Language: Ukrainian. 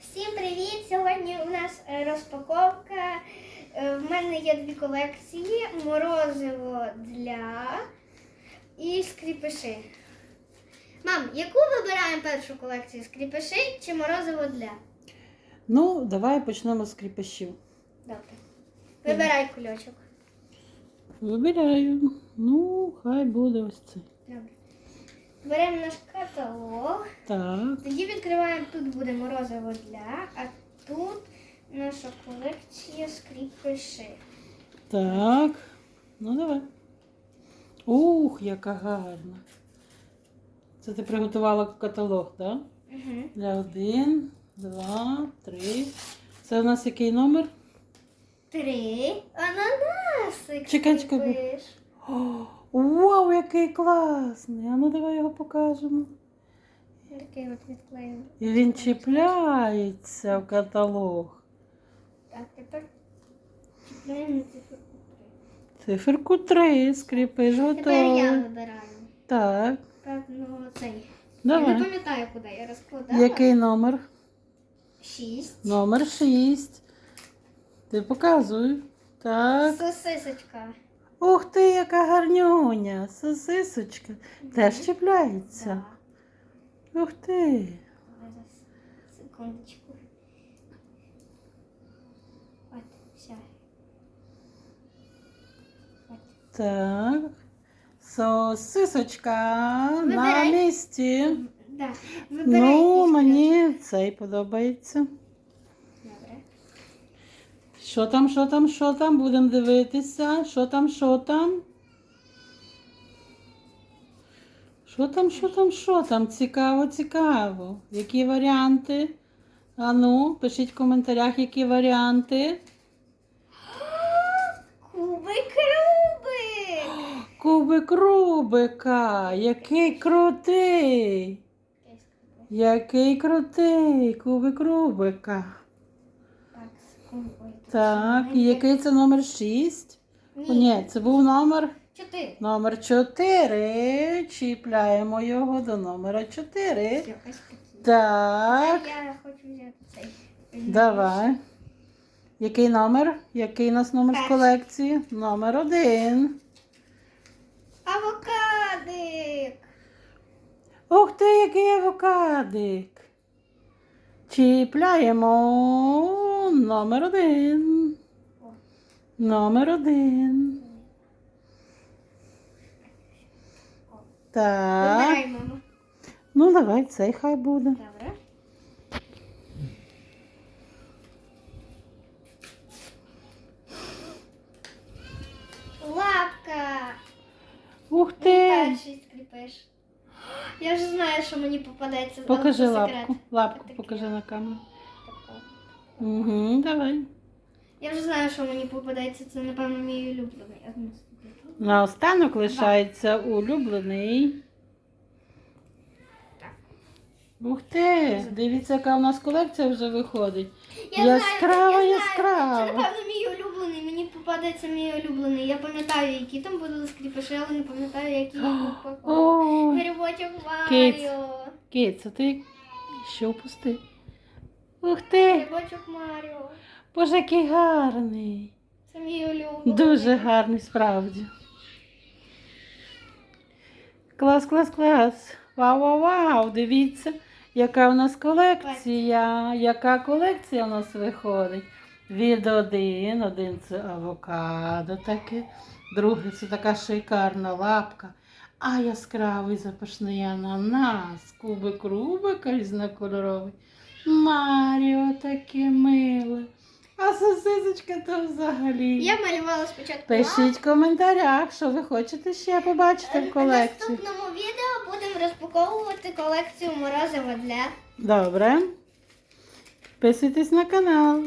Всім привіт! Сьогодні у нас е, розпаковка. Е, В мене є дві колекції: морозиво для і скріпиши. Мам, яку вибираємо першу колекцію? Скріпиши чи морозиво для? Ну, давай почнемо з кріпощів. Добре. Вибирай кульочок. Вибираю. Ну, хай буде ось цей. Добре. Беремо наш каталог. Так. Тоді відкриваємо, тут буде морозиво для, а тут наша колекція скріпиши. Так. Ну, давай. Ух, яка гарна. Це ти приготувала каталог, так? Угу. Для один, два, три. Це у нас який номер? Три ананасик. Чекай, чекай. О, вау, який класний! А ну давай його покажемо. Такий от відклеїмо. І він чіпляється в каталог. Так, тепер чіпляємо циферку три. Циферку 3, скріпиш, Тепер я вибираю. Так, Певно, цей. Я не пам'ятаю, куди я розкладала. Який номер? Шість. Номер 6. Ти показуй. Так. Сосисочка. Ух ти, яка гарнюня. Сосисочка. Теж чіпляється. Да. Ух ти. Зараз, секундочку. От, все. От. Так. Сосисочка на місці. Да. Вибирай Ну, мені цей подобається. Що там, що там, що там? Будемо дивитися. Що там, що там? Що там, що там, що там? Цікаво, цікаво. Які варіанти? Ану, пишіть в коментарях, які варіанти. Кубик Рубик! Кубик Рубика. Який крутий. Який крутий кубик Рубика. Так, і який це номер 6? Ні, Ні, це був номер. чотири. Номер 4. Чіпляємо його до номера 4. Все, ось такі. Так, Я хочу взяти цей. давай. Який номер? Який у нас номер з Перший. колекції? Номер 1. Авокадик! Ух ти, який авокадик. Чіпляємо номер 1. О. Номер 1. Так. Вибирай, мама. Ну, давай, цей хай буде. Добре. Лапка! Ух Ти ти! перший скріпиш. Я вже знаю, що мені попадеться. але Покажи лапку. Лапку покажи на камеру. Угу, давай. Я вже знаю, що мені попадається. Це, напевно, мій улюблений. Секунду. Наостанок лишається улюблений. Ух ти! Дивіться, яка у нас колекція вже виходить. Я Яскрава, знаю, я яскрава. Знаю. Це, напевно, мій улюблений. Мені попадається мій улюблений. Я пам'ятаю, які там будуть скріпиші, але не пам'ятаю, які упаковки. Грибочок Киць. Маріо. Кіт, це ти що впустив? Ух ти! Грибочок Маріо. Боже, який гарний. Це мій улюблений. Дуже гарний, справді. Клас, клас, клас. Вау, вау, вау. Дивіться, яка у нас колекція. Яка колекція у нас виходить? Від один. Один це авокадо таке. Друге це така шикарна лапка. А яскравий запашний ананас, кубик Рубика різнокольоровий. Маріо таке миле. А сосисочка то взагалі. Я малювала спочатку. Пишіть в коментарях, що ви хочете ще побачити в В колекції. наступному відео будемо розпаковувати колекцію морозива для Добре. Підписуйтесь на канал.